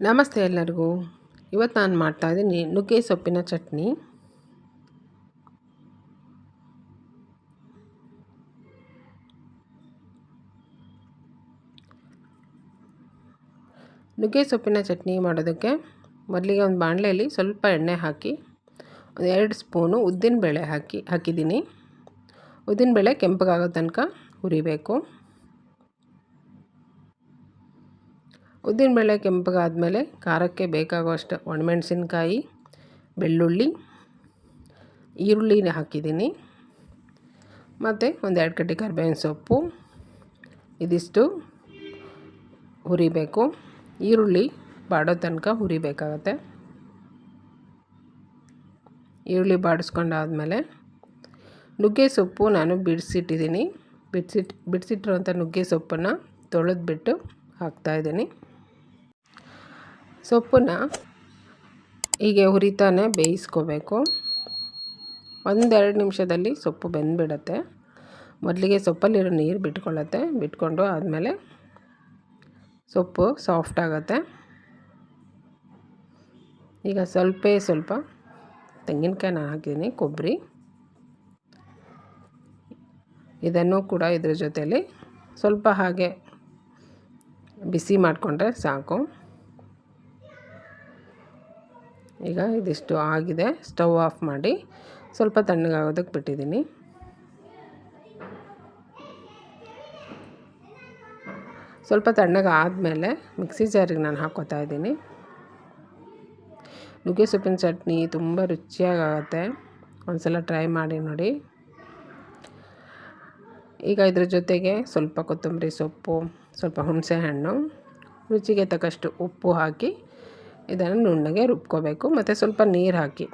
ನಮಸ್ತೆ ಎಲ್ಲರಿಗೂ. ಇವತ್ತು ನಾನು ಮಾಡ್ತಾಯಿದ್ದೀನಿ ನುಗ್ಗೆ ಸೊಪ್ಪಿನ ಚಟ್ನಿ. ನುಗ್ಗೆ ಸೊಪ್ಪಿನ ಚಟ್ನಿ ಮಾಡೋದಕ್ಕೆ ಮೊದಲಿಗೆ ಒಂದು ಬಾಣಲೆಯಲ್ಲಿ ಸ್ವಲ್ಪ ಎಣ್ಣೆ ಹಾಕಿ, ಒಂದು ಎರಡು ಸ್ಪೂನು ಉದ್ದಿನಬೇಳೆ ಹಾಕಿ, ಹಾಕಿದ್ದೀನಿ. ಉದ್ದಿನಬೇಳೆ ಕೆಂಪಗಾಗೋ ತನಕ ಹುರಿಬೇಕು. ಉದ್ದಿನಬೇಳೆ ಕೆಂಪಗಾದಮೇಲೆ ಖಾರಕ್ಕೆ ಬೇಕಾಗುವಷ್ಟು ಒಣಮೆಣಸಿನ್ಕಾಯಿ, ಬೆಳ್ಳುಳ್ಳಿ, ಈರುಳ್ಳಿನ ಹಾಕಿದ್ದೀನಿ. ಮತ್ತು ಒಂದು ಎರಡು ಕಡ್ಡಿ ಕರ್ಬೇವಿನ ಸೊಪ್ಪು, ಇದಿಷ್ಟು ಹುರಿಬೇಕು. ಈರುಳ್ಳಿ ಬಾಡೋ ತನಕ ಹುರಿಬೇಕಾಗತ್ತೆ. ಈರುಳ್ಳಿ ಬಾಡಿಸ್ಕೊಂಡಾದಮೇಲೆ ನುಗ್ಗೆ ಸೊಪ್ಪು ನಾನು ಬಿಡಿಸಿಟ್ಟಿದ್ದೀನಿ. ಬಿಡಿಸಿಟ್ಟು ಬಿಡಿಸಿಟ್ಟಿರುವಂಥ ನುಗ್ಗೆ ಸೊಪ್ಪನ್ನು ತೊಳೆದ್ಬಿಟ್ಟು ಹಾಕ್ತಾಯಿದ್ದೀನಿ ಸೊಪ್ಪನ್ನು ಹೀಗೆ ಹುರಿತಾನೆ ಬೇಯಿಸ್ಕೋಬೇಕು. ಒಂದೆರಡು ನಿಮಿಷದಲ್ಲಿ ಸೊಪ್ಪು ಬೆಂದುಬಿಡತ್ತೆ. ಮೊದಲಿಗೆ ಸೊಪ್ಪಲ್ಲಿರೋ ನೀರು ಬಿಟ್ಕೊಳ್ಳುತ್ತೆ. ಬಿಟ್ಕೊಂಡು ಆದಮೇಲೆ ಸೊಪ್ಪು ಸಾಫ್ಟ್ ಆಗುತ್ತೆ. ಈಗ ಸ್ವಲ್ಪ ಸ್ವಲ್ಪ ತೆಂಗಿನಕಾಯಿ ಹಾಕಿದ್ದೀನಿ ಕೊಬ್ಬರಿ. ಇದನ್ನು ಕೂಡ ಇದ್ರ ಜೊತೆಯಲ್ಲಿ ಸ್ವಲ್ಪ ಹಾಗೆ ಬಿಸಿ ಮಾಡಿಕೊಂಡ್ರೆ ಸಾಕು. ಈಗ ಇದಿಷ್ಟು ಆಗಿದೆ. ಸ್ಟವ್ ಆಫ್ ಮಾಡಿ ಸ್ವಲ್ಪ ತಣ್ಣಗಾಗೋದಕ್ಕೆ ಬಿಟ್ಟಿದ್ದೀನಿ. ಸ್ವಲ್ಪ ತಣ್ಣಗೆ ಆದಮೇಲೆ ಮಿಕ್ಸಿ ಜಾರಿಗೆ ನಾನು ಹಾಕ್ಕೋತಾ ಇದ್ದೀನಿ. ನುಗ್ಗೆ ಸೊಪ್ಪಿನ ಚಟ್ನಿ ತುಂಬ ರುಚಿಯಾಗುತ್ತೆ. ಒಂದು ಸಲ ಟ್ರೈ ಮಾಡಿ ನೋಡಿ. ಈಗ ಇದ್ರ ಜೊತೆಗೆ ಸ್ವಲ್ಪ ಕೊತ್ತಂಬರಿ ಸೊಪ್ಪು, ಸ್ವಲ್ಪ ಹುಣಸೆಹಣ್ಣು ರುಚಿಗೆ ತಕ್ಕಷ್ಟು ಉಪ್ಪು ಹಾಕಿ ಇದನ್ನು ನುಣ್ಣಗೆ ರುಬ್ಕೋಬೇಕು. ಮತ್ತು ಸ್ವಲ್ಪ ನೀರು ಹಾಕಿ,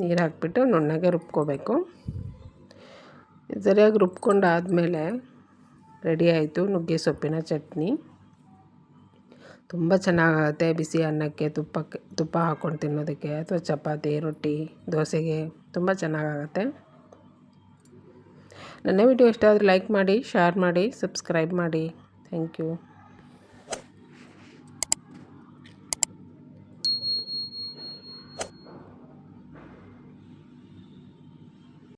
ನೀರು ಹಾಕಿಬಿಟ್ಟು ನುಣ್ಣಗೆ ರುಬ್ಕೋಬೇಕು. ಸರಿಯಾಗಿ ರುಬ್ಕೊಂಡಾದಮೇಲೆ ರೆಡಿ ಆಯಿತು ನುಗ್ಗೆ ಸೊಪ್ಪಿನ ಚಟ್ನಿ. ತುಂಬ ಚೆನ್ನಾಗಾಗುತ್ತೆ ಬಿಸಿ ಅನ್ನಕ್ಕೆ ತುಪ್ಪಕ್ಕೆ, ತುಪ್ಪ ಹಾಕ್ಕೊಂಡು ತಿನ್ನೋದಕ್ಕೆ ಅಥವಾ ಚಪಾತಿ, ರೊಟ್ಟಿ, ದೋಸೆಗೆ ತುಂಬ ಚೆನ್ನಾಗಾಗುತ್ತೆ ನನ್ನ ವಿಡಿಯೋ ಇಷ್ಟ ಆದರೆ ಲೈಕ್ ಮಾಡಿ ಶೇರ್ ಮಾಡಿ ಸಬ್ಸ್ಕ್ರೈಬ್ ಮಾಡಿ. Thank you